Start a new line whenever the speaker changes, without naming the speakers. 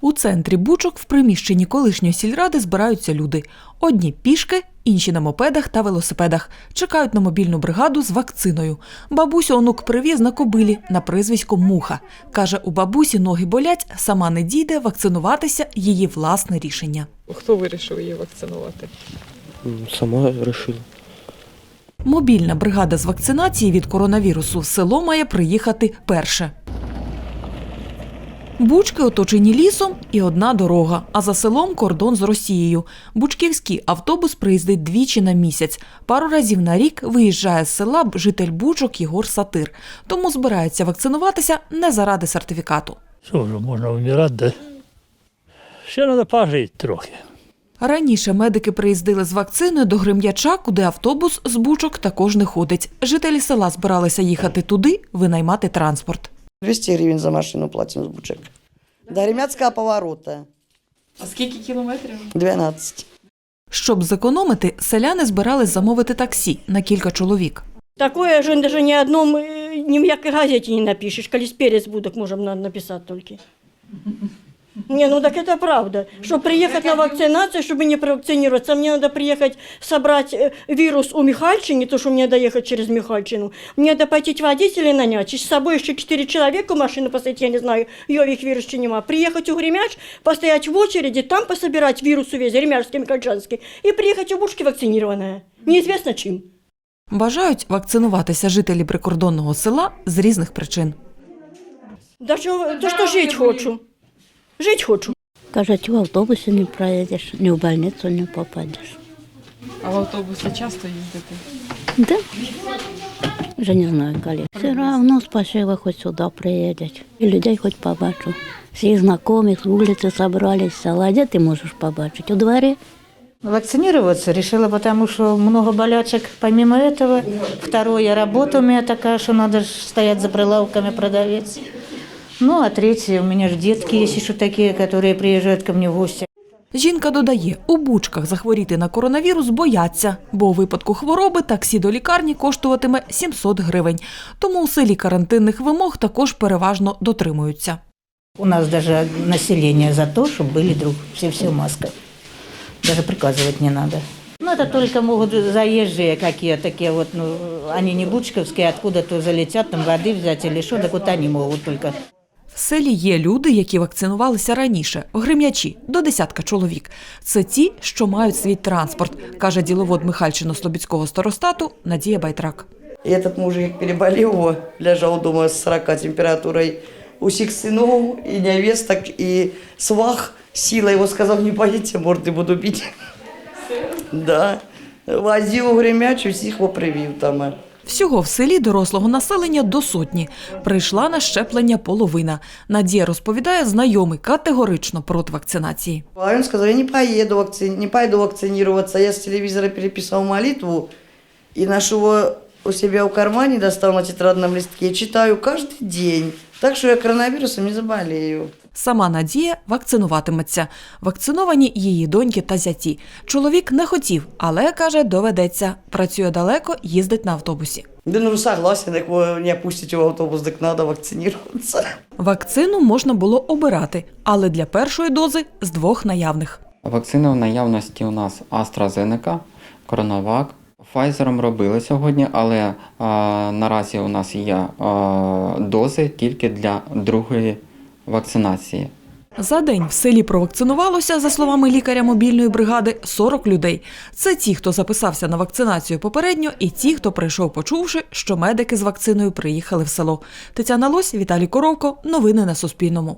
У центрі Бучок в приміщенні колишньої сільради збираються люди. Одні пішки, інші на мопедах та велосипедах. Чекають на мобільну бригаду з вакциною. Бабусю онук привіз на кобилі на прізвисько Муха. Каже, у бабусі ноги болять, сама не дійде вакцинуватися її власне рішення.
Хто вирішив її вакцинувати?
Сама решила.
Мобільна бригада з вакцинації від коронавірусу в село має приїхати перше. Бучки оточені лісом і одна дорога, а за селом кордон з Росією. Бучківський автобус приїздить двічі на місяць. Пару разів на рік виїжджає з села житель Бучок Єгор Сатир. Тому збирається вакцинуватися не заради сертифікату.
Що вже можна вмирати, да? Ще треба пожити трохи.
Раніше медики приїздили з вакциною до Грим'яча, куди автобус з бучок також не ходить. Жителі села збиралися їхати туди, винаймати транспорт.
200 гривень за машину платим з Бучек. До Ремяцького поворота.
А скільки кілометрів?
12.
Щоб зекономити, селяни збирались замовити таксі на кілька чоловік.
Такое же даже ни одном, ні ни в якой газете не напишешь. Коли с перец будок можем на- написать только. Не, ну так это правда. Чтобы приехать на вакцинацию, чтобы не провакцинироваться, мне надо приехать собрать э, вирус у Михальчины, то, что мне надо ехать через Михальчину. Мне надо пойти водителя нанять, и с собой еще четыре человека в машину посадить, я не знаю, ее вирус чи нема. Приехать у Гремяч, постоять в очереди, там пособирать вирус увесь, Гремячский, Михальчанский, и приехать у Бушки вакцинированная. Неизвестно чим.
Бажають вакцинуватися жителі прикордонного села з різних причин.
Да що, то що жить хочу. Жить хочу.
Кажуть, в автобусі не проїдеш, ні в больницю не попадеш.
А в автобусі часто їздите?
Да? Вже не знаю коли. Все одно спасибо, хоч сюди приїдуть. І людей хоч побачу. Всіх знайомих з вулиці зібрались, з села. Де ти можеш побачити? У дворі?
Вакцинироваться решила, потому что много болячек. Помимо этого, второе, работа у меня такая, что надо ж стоять за прилавками продавец. Ну, а третье, у меня же детки есть еще такие, которые приезжают ко мне в гости.
Жінка додає, у бучках захворіти на коронавірус бояться, бо у випадку хвороби таксі до лікарні коштуватиме 700 гривень. Тому у селі карантинних вимог також переважно дотримуються.
У нас даже население за то, чтобы были друг все-все в масках. Даже приказывать не надо. Ну, это только могут заезжие какие такие вот, ну, они не бучковские, откуда-то залетят, там воды взять или что, так вот они могут только.
В селі є люди, які вакцинувалися раніше, в Грим'ячі, до десятка чоловік. Це ті, що мають свій транспорт, каже діловод Михальчино-Слобідського старостату Надія Байтрак.
И этот мужик переболел, во, лежал дома с 40 температурой. Усіх сынов и невесток, и свах сила его сказал, не поедете, морды буду бить. Да. Возив у Гремяч, усіх его привів там.
Всього в селі дорослого населення до сотні. Прийшла на щеплення половина. Надія розповідає, знайомий категорично проти вакцинації.
А он сказал, я не поеду, вакци... не пойду вакцинироваться. Я с телевизора переписал молитву и нашего у себя в кармане достал на тетрадном листке. и Читаю каждый день. Так что я коронавирусом не заболею.
Сама Надія вакцинуватиметься. Вакциновані її доньки та зяті. Чоловік не хотів, але каже, доведеться. Працює далеко, їздить на автобусі.
Да ну согласен, вы не опустите в автобус, так надо вакцинироваться.
Вакцину можна було обирати, але для першої дози з двох наявних.
Вакцина в наявності у нас AstraZeneca, CoronaVac. Pfizer робили сьогодні, але а, наразі у нас є а, дози тільки для другої вакцинації.
За день в селі провакцинувалося, за словами лікаря мобільної бригади, 40 людей. Це ті, хто записався на вакцинацію попередньо, і ті, хто прийшов, почувши, що медики з вакциною приїхали в село. Тетяна Лось, Віталій Коровко. Новини на Суспільному.